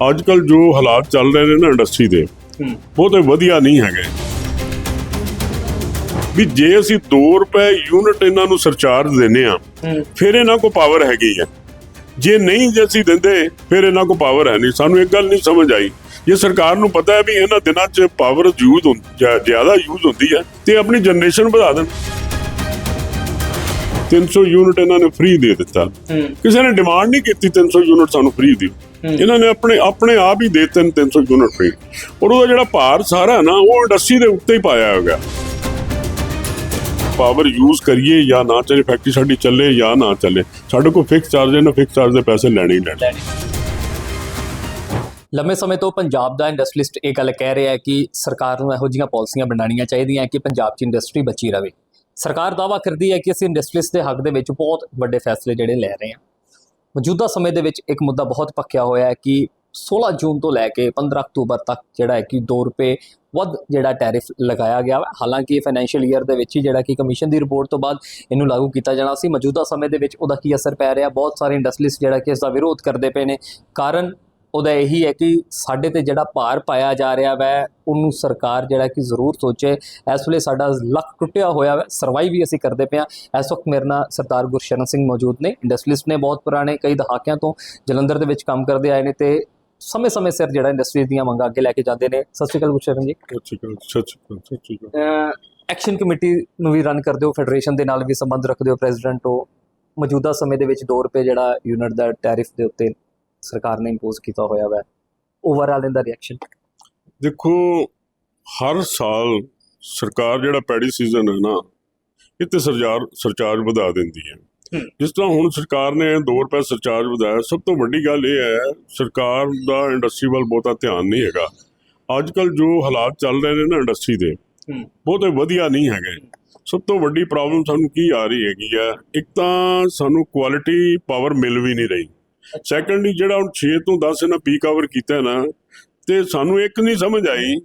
ਅੱਜ ਕੱਲ ਜੋ ਹਾਲਾਤ ਚੱਲ ਰਹੇ ਨੇ ਨਾ ਇੰਡਸਟਰੀ ਦੇ ਹੂੰ। ਬਹੁਤੇ ਵਧੀਆ ਨਹੀਂ ਹੈਗੇ। ਵੀ ਜੇ ਅਸੀਂ 2 ਰੁਪਏ ਯੂਨਿਟ ਇਹਨਾਂ ਨੂੰ ਸਰਚਾਰਜ ਦਿੰਨੇ ਆ ਫਿਰ ਇਹਨਾਂ ਕੋ ਪਾਵਰ ਹੈਗੀ ਹੈ। ਜੇ ਨਹੀਂ ਜੇ ਅਸੀਂ ਦਿੰਦੇ ਫਿਰ ਇਹਨਾਂ ਕੋ ਪਾਵਰ ਹੈ ਨਹੀਂ। ਸਾਨੂੰ ਇੱਕ ਗੱਲ ਨਹੀਂ ਸਮਝ ਆਈ। ਜੇ ਸਰਕਾਰ ਨੂੰ ਪਤਾ ਹੈ ਵੀ ਇਹਨਾਂ ਦਿਨਾਂ 'ਚ ਪਾਵਰ ਯੂਜ਼ ਜ਼ਿਆਦਾ ਯੂਜ਼ ਹੁੰਦੀ ਹੈ ਤੇ ਆਪਣੀ ਜਨਰੇਸ਼ਨ ਵਧਾ ਦੇਣ। 300 ਯੂਨਿਟ ਇਹਨਾਂ ਨੇ ਫ੍ਰੀ ਦੇ ਦਿੱਤਾ। ਕਿਸੇ ਨੇ ਡਿਮਾਂਡ ਨਹੀਂ ਕੀਤੀ 300 ਯੂਨਿਟ ਸਾਨੂੰ ਫ੍ਰੀ ਦਿਓ। ਇਹਨਾਂ ਨੇ ਆਪਣੇ ਆਪਣੇ ਆਪ ਹੀ ਦੇ ਦਿੱਤੇ ਨੇ 300 ਯੂਨਿਟ ਫ੍ਰੀ ਔਰ ਉਹਦਾ ਜਿਹੜਾ ਭਾਰ ਸਾਰਾ ਨਾ ਉਹ ਇੰਡਸਟਰੀ ਦੇ ਉੱਤੇ ਹੀ ਪਾਇਆ ਹੋਇਆ। ਪਾਵਰ ਯੂਜ਼ ਕਰੀਏ ਜਾਂ ਨਾ ਚੱਲੇ ਫੈਕਟਰੀ ਸਾਡੀ ਚੱਲੇ ਜਾਂ ਨਾ ਚੱਲੇ। ਸਾਡੇ ਕੋਲ ਫਿਕਸ ਚਾਰਜ ਹੈ ਨਾ ਫਿਕਸ ਚਾਰਜ ਦੇ ਪੈਸੇ ਲੈਣੇ ਹੀ ਲੈਣੇ। ਲੰਮੇ ਸਮੇਂ ਤੋਂ ਪੰਜਾਬ ਦਾ ਇੰਡਸਟਰੀਲਿਸਟ ਇਹ ਗੱਲ ਕਹਿ ਰਿਹਾ ਹੈ ਕਿ ਸਰਕਾਰ ਨੂੰ ਇਹੋ ਜਿਹੀਆਂ ਪਾਲਿਸੀਆਂ ਬਣਾਉਣੀਆਂ ਚਾਹੀਦੀਆਂ ਕਿ ਪੰਜਾਬ 'ਚ ਇੰਡਸਟਰੀ ਬਚੀ ਰਵੇ। ਸਰਕਾਰ ਦਾਅਵਾ ਕਰਦੀ ਹੈ ਕਿ ਅਸੀਂ ਇੰਡਸਟਰੀਲਿਸਟ ਦੇ ਹੱਕ ਦੇ ਵਿੱਚ ਬਹੁਤ ਵੱਡੇ ਫੈਸਲੇ ਜਿਹੜੇ ਲੈ ਰਹੇ ਹਾਂ। ਮੌਜੂਦਾ ਸਮੇਂ ਦੇ ਵਿੱਚ ਇੱਕ ਮੁੱਦਾ ਬਹੁਤ ਪੱਕਿਆ ਹੋਇਆ ਹੈ ਕਿ 16 ਜੂਨ ਤੋਂ ਲੈ ਕੇ 15 ਅਕਤੂਬਰ ਤੱਕ ਜਿਹੜਾ ਹੈ ਕਿ 2 ਰੁਪਏ ਵੱਧ ਜਿਹੜਾ ਟੈਰਿਫ ਲਗਾਇਆ ਗਿਆ ਹੈ ਹਾਲਾਂਕਿ ਫਾਈਨੈਂਸ਼ੀਅਲ ਈਅਰ ਦੇ ਵਿੱਚ ਹੀ ਜਿਹੜਾ ਕਿ ਕਮਿਸ਼ਨ ਦੀ ਰਿਪੋਰਟ ਤੋਂ ਬਾਅਦ ਇਹਨੂੰ ਲਾਗੂ ਕੀਤਾ ਜਾਣਾ ਸੀ। ਮੌਜੂਦਾ ਸਮੇਂ ਦੇ ਵਿੱਚ ਉਹਦਾ ਕੀ ਅਸਰ ਪੈ ਰਿਹਾ? ਬਹੁਤ ਸਾਰੇ ਇੰਡਸਟਰੀਲਿਸਟ ਜਿਹੜਾ ਕਿ ਇਸ ਦਾ ਵਿਰੋਧ ਕਰਦੇ ਪਏ ਨੇ। ਕਾਰਨ ਉਹਦਾ ਇਹੀ ਹੈ ਕਿ ਸਾਡੇ ਤੇ ਜਿਹੜਾ ਭਾਰ ਪਾਇਆ ਜਾ ਰਿਹਾ ਵੈ ਉਹਨੂੰ ਸਰਕਾਰ ਜਿਹੜਾ ਕਿ ਜ਼ਰੂਰ ਸੋਚੇ। ਇਸ ਵੇਲੇ ਸਾਡਾ ਲੱਕ ਟੁੱਟਿਆ ਹੋਇਆ ਵੈ ਸਰਵਾਈਵ ਵੀ ਅਸੀਂ ਕਰਦੇ ਹਾਂ। ਇਸ ਵਕਤ ਮੇਰੇ ਨਾਲ ਸਰਦਾਰ ਗੁਰਸ਼ਰਨ ਸਿੰਘ ਮੌਜੂਦ ਨੇ ਇੰਡਸਟਰੀਲਿਸਟ ਨੇ ਬਹੁਤ ਪੁਰਾਣੇ ਕਈ ਦਹਾਕਿਆਂ ਤੋਂ ਜਲੰਧਰ ਦੇ ਵਿੱਚ ਕੰਮ ਕਰਦੇ ਆਏ ਨੇ ਤੇ ਸਮੇਂ-ਸਮੇਂ ਸਿਰ ਜਿਹੜਾ ਇੰਡਸਟਰੀ ਦੀਆਂ ਮੰਗਾਂ ਅੱਗੇ ਲੈ ਕੇ ਜਾਂਦੇ ਨੇ। ਸਤਿ ਸ਼੍ਰੀ ਅਕਾਲ ਗੁਰਸ਼ਰਨ ਜੀ। ਸੱਚੀ ਗੱਲ ਸੱਚੀ ਗੱਲ ਸੱਚੀ ਗੱਲ ਐਕਸ਼ਨ ਕਮੇਟੀ ਨੂੰ ਵੀ ਰਨ ਕਰਦੇ ਹੋ ਫੈਡਰੇਸ਼ਨ ਦੇ ਨਾਲ ਵੀ ਸੰਬੰਧ ਰੱਖਦੇ ਹੋ ਪ੍ਰੈਜ਼ੀਡੈਂਟ ਹੋ ਮੌਜੂਦਾ ਸਮੇਂ ਦੇ ਵਿੱਚ 2 ਰੁਪਏ ਜਿਹੜਾ ਯੂਨਿਟ ਦਾ ਟੈਰਿਫ ਦੇ ਉੱਤੇ ਸਰਕਾਰ ਨੇ ਇੰਪੋਜ਼ ਕੀਤਾ ਹੋਇਆ ਵੈ। ਓਵਰਆਲ ਇਹਦਾ ਰਿਐਕਸ਼ਨ ਦੇਖੋ ਹਰ ਸਾਲ ਸਰਕਾਰ ਜਿਹੜਾ ਪੈੜੀ ਸੀਜ਼ਨ ਹੈ ਨਾ ਇਹ ਤੇ ਸਰਕਾਰ ਸਰਚਾਰਜ ਵਧਾ ਦਿੰਦੀ ਹੈ। ਹੂੰ। ਜਿਸ ਤਰ੍ਹਾਂ ਹੁਣ ਸਰਕਾਰ ਨੇ 2 ਰੁਪਏ ਸਰਚਾਰਜ ਵਧਾਇਆ ਸਭ ਤੋਂ ਵੱਡੀ ਗੱਲ ਇਹ ਹੈ ਸਰਕਾਰ ਦਾ ਇੰਡਸਟਰੀ ਵੱਲ ਬਹੁਤਾ ਧਿਆਨ ਨਹੀਂ ਹੈਗਾ। ਅੱਜ ਕੱਲ ਜੋ ਹਾਲਾਤ ਚੱਲ ਰਹੇ ਨੇ ਨਾ ਇੰਡਸਟਰੀ ਦੇ ਹੂੰ। ਬਹੁਤੇ ਵਧੀਆ ਨਹੀਂ ਹੈਗੇ। ਸਭ ਤੋਂ ਵੱਡੀ ਪ੍ਰੋਬਲਮ ਸਾਨੂੰ ਕੀ ਆ ਰਹੀ ਹੈਗੀ ਹੈ ਇੱਕ ਤਾਂ ਸਾਨੂੰ ਕੁਆਲਿਟੀ ਪਾਵਰ ਮਿਲ ਵੀ ਨਹੀਂ ਰਹੀ। ਸੈਕੰਡਲੀ ਜਿਹੜਾ ਹੁਣ 6 ਤੋਂ 10 ਇਹਨਾਂ ਪੀਕ ਆਵਰ ਕੀਤਾ ਨਾ ਤੇ ਸਾਨੂੰ ਇੱਕ ਨਹੀਂ ਸਮਝ ਆਈ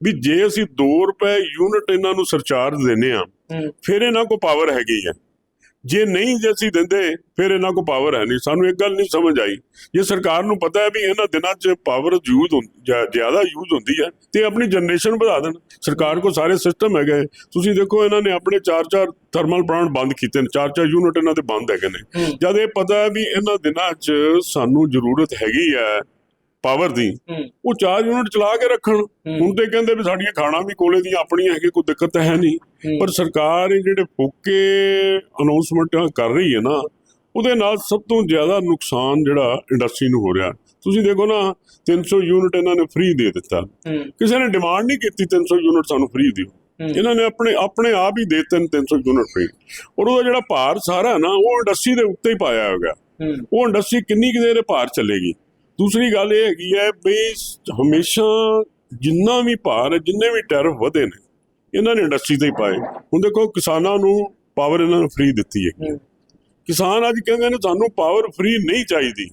ਵੀ ਜੇ ਅਸੀਂ 2 ਰੁਪਏ ਯੂਨਿਟ ਇਹਨਾਂ ਨੂੰ ਸਰਚਾਰਜ ਦਿੰਨੇ ਆ ਫਿਰ ਇਹਨਾਂ ਕੋ ਪਾਵਰ ਹੈਗੀ ਹੈ ਜੇ ਨਹੀਂ ਜੇ ਅਸੀਂ ਦਿੰਦੇ ਫਿਰ ਇਹਨਾਂ ਕੋ ਪਾਵਰ ਹੈ ਨਹੀਂ। ਸਾਨੂੰ ਇੱਕ ਗੱਲ ਨਹੀਂ ਸਮਝ ਆਈ। ਜੇ ਸਰਕਾਰ ਨੂੰ ਪਤਾ ਹੈ ਵੀ ਇਹਨਾਂ ਦਿਨਾਂ 'ਚ ਪਾਵਰ ਯੂਜ਼ ਜ਼ਿਆਦਾ ਯੂਜ਼ ਹੁੰਦੀ ਹੈ ਤੇ ਆਪਣੀ ਜਨਰੇਸ਼ਨ ਵਧਾ ਦੇਣ। ਸਰਕਾਰ ਕੋ ਸਾਰੇ ਸਿਸਟਮ ਹੈਗੇ। ਤੁਸੀਂ ਦੇਖੋ ਇਹਨਾਂ ਨੇ ਆਪਣੇ 4-4 ਥਰਮਲ ਪਲਾਂਟ ਬੰਦ ਕੀਤੇ ਨੇ। 4-4 ਯੂਨਿਟ ਇਹਨਾਂ ਦੇ ਬੰਦ ਹੈਗੇ ਨੇ। ਜਦ ਇਹ ਪਤਾ ਹੈ ਵੀ ਇਹਨਾਂ ਦਿਨਾਂ 'ਚ ਸਾਨੂੰ ਜ਼ਰੂਰਤ ਹੈਗੀ ਹੈ ਪਾਵਰ ਦੀ ਉਹ 4 ਯੂਨਿਟ ਚਲਾ ਕੇ ਰੱਖਣ। ਹੁਣ ਤੇ ਕਹਿੰਦੇ ਵੀ ਸਾਡੀਆਂ ਖਾਣਾ ਵੀ ਕੋਲੇ ਦੀਆਂ ਆਪਣੀਆਂ ਹੈਗੇ ਕੋਈ ਦਿੱਕਤ ਹੈ ਨਹੀਂ। ਪਰ ਸਰਕਾਰ ਇਹ ਜਿਹੜੇ ਫੋਕੇ ਅਨਾਉਂਸਮੈਂਟਾਂ ਕਰ ਰਹੀ ਹੈ ਨਾ ਉਹਦੇ ਨਾਲ ਸਭ ਤੋਂ ਜ਼ਿਆਦਾ ਨੁਕਸਾਨ ਜਿਹੜਾ ਇੰਡਸਟਰੀ ਨੂੰ ਹੋ ਰਿਹਾ। ਤੁਸੀਂ ਦੇਖੋ ਨਾ 300 ਯੂਨਿਟ ਇਹਨਾਂ ਨੇ ਫ੍ਰੀ ਦੇ ਦਿੱਤਾ। ਕਿਸੇ ਨੇ ਡਿਮਾਂਡ ਨਹੀਂ ਕੀਤੀ 300 ਯੂਨਿਟ ਸਾਨੂੰ ਫ੍ਰੀ ਦਿਓ। ਇਹਨਾਂ ਨੇ ਆਪਣੇ ਆਪਣੇ ਆਪ ਹੀ ਦੇ ਦਿੱਤੇ ਨੇ 300 ਯੂਨਿਟ ਫ੍ਰੀ ਔਰ ਉਹਦਾ ਜਿਹੜਾ ਭਾਰ ਸਾਰਾ ਨਾ ਉਹ ਇੰਡਸਟਰੀ ਦੇ ਉੱਤੇ ਹੀ ਪਾਇਆ ਹੋਇਆ। ਹੂੰ। ਉਹ ਇੰਡਸਟਰੀ ਕਿੰਨੀ ਕੁ ਦੇਰ ਭਾਰ ਚੱਲੇਗੀ? ਦੂਸਰੀ ਗੱਲ ਇਹ ਹੈਗੀ ਹੈ ਵੀ ਹਮੇਸ਼ਾ ਜਿੰਨਾ ਵੀ ਭਾਰ ਜਿੰਨੇ ਵੀ ਟੈਰਿਫ ਵਧੇ ਨੇ ਇਹਨਾਂ ਨੇ ਇੰਡਸਟਰੀ ਤੇ ਹੀ ਪਾਏ। ਹੁਣ ਦੇਖੋ ਕਿਸਾਨਾਂ ਨੂੰ ਪਾਵਰ ਇਹਨਾਂ ਨੂੰ ਫ੍ਰੀ ਦਿੱਤੀ ਹੈ। ਕਿਸਾਨ ਅੱਜ ਕਹਿੰਦੇ ਨੇ ਸਾਨੂੰ ਪਾਵਰ ਫ੍ਰੀ ਨਹੀਂ ਚਾਹੀਦੀ।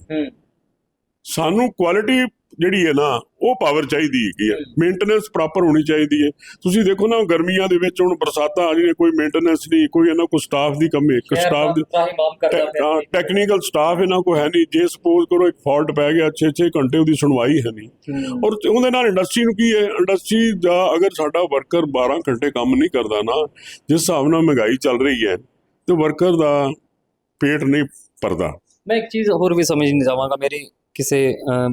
ਸਾਨੂੰ ਕੁਆਲਿਟੀ ਜਿਹੜੀ ਹੈ ਨਾ ਉਹ ਪਾਵਰ ਚਾਹੀਦੀ ਹੈਗੀ ਹੈ ਮੇਨਟੇਨੈਂਸ ਪ੍ਰੋਪਰ ਹੋਣੀ ਚਾਹੀਦੀ ਹੈ। ਤੁਸੀਂ ਦੇਖੋ ਨਾ ਗਰਮੀਆਂ ਦੇ ਵਿੱਚ ਹੁਣ ਬਰਸਾਤਾਂ ਆ ਰਹੀਆਂ ਕੋਈ ਮੇਨਟੇਨੈਂਸ ਨਹੀਂ ਕੋਈ ਇਹਨਾਂ ਕੋਲ ਸਟਾਫ ਦੀ ਕਮੀ ਇੱਕ ਸਟਾਫ ਦੀ। ਟੈਕਨੀਕਲ ਸਟਾਫ ਇਹਨਾਂ ਕੋ ਹੈ ਨਹੀਂ। ਜੇ ਸਪੋਜ਼ ਕਰੋ ਇੱਕ ਫਾਲਟ ਪੈ ਗਿਆ 6-6 ਘੰਟੇ ਉਹਦੀ ਸੁਣਵਾਈ ਹੈ ਨਹੀਂ। ਔਰ ਉਹਦੇ ਨਾਲ ਇੰਡਸਟਰੀ ਨੂੰ ਕੀ ਹੈ? ਇੰਡਸਟਰੀ ਦਾ ਅਗਰ ਸਾਡਾ ਵਰਕਰ 12 ਘੰਟੇ ਕੰਮ ਨਹੀਂ ਕਰਦਾ ਨਾ ਜਿਸ ਹਿਸਾਬ ਨਾਲ ਮਹਿੰਗਾਈ ਚੱਲ ਰਹੀ ਹੈ ਤੇ ਵਰਕਰ ਦਾ ਪੇਟ ਨਹੀਂ ਭਰਦਾ। ਮੈਂ ਇੱਕ ਚੀਜ਼ ਹੋਰ ਵੀ ਸਮਝ ਨਹੀਂ ਜਾਵਾਂਗਾ ਮੇਰੀ ਕਿਸੇ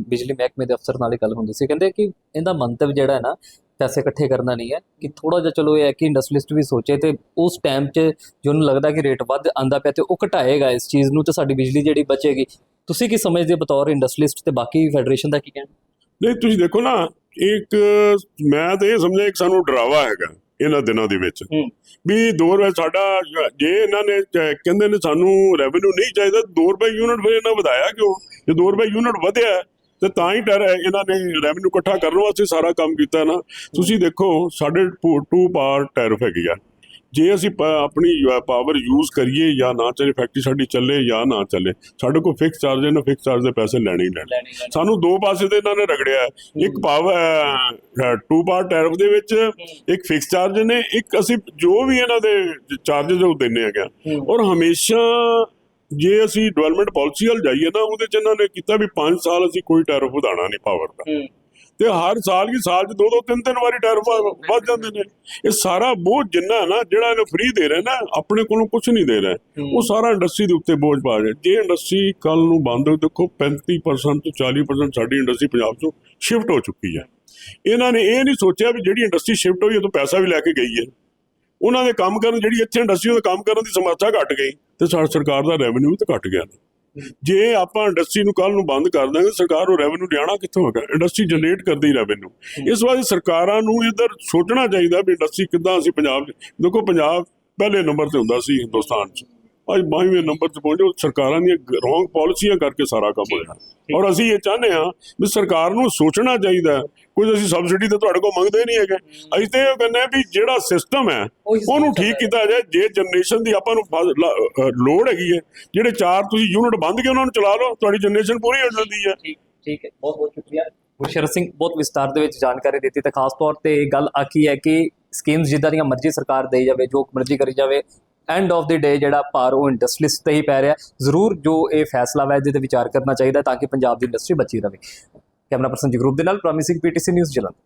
ਬਿਜਲੀ ਮਹਿਕਮੇ ਦੇ ਅਫਸਰ ਨਾਲ ਹੀ ਗੱਲ ਹੁੰਦੀ ਸੀ। ਕਹਿੰਦੇ ਕਿ ਇਹਦਾ ਮੰਤਵ ਜਿਹੜਾ ਹੈ ਨਾ, ਪੈਸੇ ਇਕੱਠੇ ਕਰਨਾ ਨਹੀਂ ਹੈ, ਕਿ ਥੋੜਾ ਜਿਹਾ ਚਲੋ ਇਹ ਹੈ ਕਿ ਇੰਡਸਟਰੀਲਿਸਟ ਵੀ ਸੋਚੇ ਤੇ ਉਸ ਟਾਈਮ 'ਚ ਜੋ ਉਹਨੂੰ ਲੱਗਦਾ ਕਿ ਰੇਟ ਵੱਧ ਆਂਦਾ ਪਿਆ ਤੇ ਉਹ ਘਟਾਏਗਾ ਇਸ ਚੀਜ਼ ਨੂੰ ਤੇ ਸਾਡੀ ਬਿਜਲੀ ਜਿਹੜੀ ਬਚੇਗੀ। ਤੁਸੀਂ ਕੀ ਸਮਝਦੇ ਹੋ ਬਤੌਰ ਇੰਡਸਟਰੀਲਿਸਟ ਤੇ ਬਾਕੀ ਫੈਡਰੇਸ਼ਨ ਦਾ ਕੀ ਕਹਿਣਾ? ਨਹੀਂ, ਤੁਸੀਂ ਦੇਖੋ ਨਾ, ਇੱਕ ਮੈਂ ਤਾਂ ਇਹ ਸਮਝਿਆ, ਇੱਕ ਸਾਨੂੰ ਡਰਾਵਾ ਹੈਗਾ। ਇਹਨਾਂ ਦਿਨਾਂ ਦੇ ਵਿੱਚ। ਹੂੰ। ਵੀ 2 ਰੁਪਏ ਸਾਡਾ ਜੇ ਇਹਨਾਂ ਨੇ ਕਹਿੰਦੇ ਨੇ ਸਾਨੂੰ ਰੈਵਨਿਊ ਨਹੀਂ ਚਾਹੀਦਾ 2 ਰੁਪਏ ਯੂਨਿਟ ਫਿਰ ਇਹਨਾਂ ਵਧਾਇਆ ਕਿਉਂ? ਜੇ 2 ਰੁਪਏ ਯੂਨਿਟ ਵਧਿਆ ਹੈ, ਤੇ ਤਾਂ ਹੀ ਟਰ ਇਹਨਾਂ ਨੇ ਰੈਵਨਿਊ ਇਕੱਠਾ ਕਰਨ ਵਾਸਤੇ ਸਾਰਾ ਕੰਮ ਕੀਤਾ ਨਾ। ਤੁਸੀਂ ਦੇਖੋ ਸਾਡੇ ਟੂ ਪਾਰ ਟੈਰਿਫ ਹੈਗੀ ਆ। ਜੇ ਅਸੀਂ ਆਪਣੀ ਪਾਵਰ ਯੂਜ਼ ਕਰੀਏ ਜਾਂ ਨਾ ਚੱਲੇ ਫੈਕਟਰੀ ਸਾਡੀ ਚੱਲੇ ਜਾਂ ਨਾ ਚੱਲੇ ਸਾਡੇ ਕੋਲ ਫਿਕਸ ਚਾਰਜ ਹੈ ਨਾ ਫਿਕਸ ਚਾਰਜ ਦੇ ਪੈਸੇ ਲੈਣੇ ਹੀ ਲੈਣੇ ਸਾਨੂੰ ਦੋ ਪਾਸੇ ਤੇ ਇਹਨਾਂ ਨੇ ਰਗੜਿਆ। ਇੱਕ ਪਾਵਰ ਟੂ ਪਾਰ ਟੈਰਿਫ ਦੇ ਵਿੱਚ ਇੱਕ ਫਿਕਸ ਚਾਰਜ ਨੇ ਇੱਕ ਅਸੀਂ ਜੋ ਵੀ ਇਹਨਾਂ ਦੇ ਚਾਰजेस ਉਹ ਦਿੰਨੇ ਆ। ਹੂੰ। ਔਰ ਹਮੇਸ਼ਾ ਜੇ ਅਸੀਂ ਡਿਵੈਲਪਮੈਂਟ ਪਾਲਿਸੀ ਵੱਲ ਜਾਈਏ ਨਾ ਉਹਦੇ ਚ ਇਹਨਾਂ ਨੇ ਕੀਤਾ ਵੀ 5 ਸਾਲ ਅਸੀਂ ਕੋਈ ਟੈਰਿਫ ਵਧਾਉਣਾ ਨਹੀਂ ਪਾਵਰ ਦਾ ਤੇ ਹਰ ਸਾਲ ਹੀ ਸਾਲ ਚ ਦੋ ਦੋ ਤਿੰਨ ਤਿੰਨ ਵਾਰੀ ਟੈਰਿਫ ਵੱਧ ਜਾਂਦੇ ਨੇ। ਇਹ ਸਾਰਾ ਬੋਝ ਜਿੰਨਾ ਨਾ ਜਿਹੜਾ ਇਹਨੂੰ ਫ੍ਰੀ ਦੇ ਰਹੇ ਨਾ ਆਪਣੇ ਕੋਲੋਂ ਕੁਝ ਨਹੀਂ ਦੇ ਰਹੇ। ਉਹ ਸਾਰਾ ਇੰਡਸਟਰੀ ਦੇ ਉੱਤੇ ਬੋਝ ਪਾ ਰਹੇ। ਜੇ ਇੰਡਸਟਰੀ ਕੱਲ ਨੂੰ ਬੰਦ ਹੋ ਦੇਖੋ 35% ਤੋਂ 40% ਸਾਡੀ ਇੰਡਸਟਰੀ ਪੰਜਾਬ ਤੋਂ ਸ਼ਿਫਟ ਹੋ ਚੁੱਕੀ ਹੈ। ਇਹਨਾਂ ਨੇ ਇਹ ਨਹੀਂ ਸੋਚਿਆ ਵੀ ਜਿਹੜੀ ਇੰਡਸਟਰੀ ਸ਼ਿਫਟ ਹੋਈ ਉਹ ਤੋਂ ਪੈਸਾ ਵੀ ਲੈ ਕੇ ਗਈ ਹੈ। ਉਹਨਾਂ ਦੇ ਕੰਮ ਕਰਨ ਜਿਹੜੀ ਇੱਥੇ ਇੰਡਸਟਰੀ ਦਾ ਕੰਮ ਕਰਨ ਦੀ ਸਮਰੱਥਾ ਘਟ ਗਈ ਤੇ ਸਾਡੀ ਸਰਕਾਰ ਦਾ ਰੈਵਨਿਊ ਤਾਂ ਘਟ ਗਿਆ। ਜੇ ਆਪਾਂ ਇੰਡਸਟਰੀ ਨੂੰ ਕੱਲ ਨੂੰ ਬੰਦ ਕਰ ਦਾਂਗੇ ਸਰਕਾਰ ਉਹ ਰੈਵਨਿਊ ਲਿਆਣਾ ਕਿੱਥੋਂ ਹੋਗਾ? ਇੰਡਸਟਰੀ ਜਨਰੇਟ ਕਰਦੀ ਰੈਵਨਿਊ ਇਸ ਵਾਸਤੇ ਸਰਕਾਰਾਂ ਨੂੰ ਇਧਰ ਸੋਚਣਾ ਚਾਹੀਦਾ ਵੀ ਇੰਡਸਟਰੀ ਕਿੱਦਾਂ ਅਸੀਂ ਪੰਜਾਬ ਦੇਖੋ ਪੰਜਾਬ ਪਹਿਲੇ ਨੰਬਰ ਤੇ ਹੁੰਦਾ ਸੀ ਹਿੰਦੁਸਤਾਨ 'ਚ। ਅੱਜ 22ਵੇਂ ਨੰਬਰ ਤੇ ਪਹੁੰਚੋ ਸਰਕਾਰਾਂ ਦੀਆਂ ਰੋਂਗ ਪਾਲਿਸੀਆਂ ਕਰਕੇ ਸਾਰਾ ਕੰਮ ਹੋਇਆ। ਔਰ ਅਸੀਂ ਇਹ ਚਾਹੁੰਦੇ ਹਾਂ ਵੀ ਸਰਕਾਰ ਨੂੰ ਸੋਚਣਾ ਚਾਹੀਦਾ। ਕੁਝ ਅਸੀਂ ਸਬਸਿਡੀ ਤੇ ਤੁਹਾਡੇ ਕੋਲ ਮੰਗਦੇ ਨਹੀਂ ਹੈਗੇ। ਅਸੀਂ ਤੇ ਇਹ ਕਹਿੰਦੇ ਹਾਂ ਵੀ ਜਿਹੜਾ ਸਿਸਟਮ ਹੈ ਉਹਨੂੰ ਠੀਕ ਕੀਤਾ ਜਾਏ। ਜੇ ਜਨਰੇਸ਼ਨ ਦੀ ਆਪਾਂ ਨੂੰ ਲੋੜ ਹੈਗੀ ਹੈ ਜਿਹੜੇ ਚਾਰ ਤੁਸੀਂ ਯੂਨਿਟ ਬੰਦ ਕੇ ਉਹਨਾਂ ਨੂੰ ਚਲਾ ਲਓ ਤੁਹਾਡੀ ਜਨਰੇਸ਼ਨ ਪੂਰੀ ਹੋ ਜਾਂਦੀ ਹੈ। ਠੀਕ ਠੀਕ ਹੈ। ਬਹੁਤ ਬਹੁਤ ਸ਼ੁਕਰੀਆ। ਗੁਰਸ਼ਰਨ ਸਿੰਘ ਬਹੁਤ ਵਿਸਤਾਰ ਦੇ ਵਿੱਚ ਜਾਣਕਾਰੀ ਦਿੱਤੀ ਤੇ ਖਾਸ ਤੌਰ ਤੇ ਇਹ ਗੱਲ ਆਖੀ ਹੈ ਕਿ ਸਕੀਮਸ ਜਿੱਦਾਂ ਦੀਆਂ ਮਰਜ਼ੀ ਸਰਕਾਰ ਦੇਈ ਜਾਵੇ ਜੋ ਮਰਜ਼ੀ ਕਰੀ ਜਾਵੇ ਐਂਡ ਆਫ ਦੀ ਡੇ ਜਿਹੜਾ ਭਾਰ ਉਹ ਇੰਡਸਟਰੀਸ ਤੇ ਹੀ ਪੈ ਰਿਹਾ ਜ਼ਰੂਰ ਜੋ ਇਹ ਫੈਸਲਾ ਵਾ, ਇਹਦੇ ਤੇ ਵਿਚਾਰ ਕਰਨਾ ਚਾਹੀਦਾ ਤਾਂ ਕਿ ਪੰਜਾਬ ਦੀ ਇੰਡਸਟਰੀ ਬਚੀ ਰਹੇ। ਕੈਮਰਾ ਪਰਸਨ ਜਗਰੂਪ ਦੇ ਨਾਲ ਪ੍ਰੋਮਿਸਿੰਗ ਪੀਟੀਸੀ ਨਿਊਜ਼ ਜਲੰਧਰ।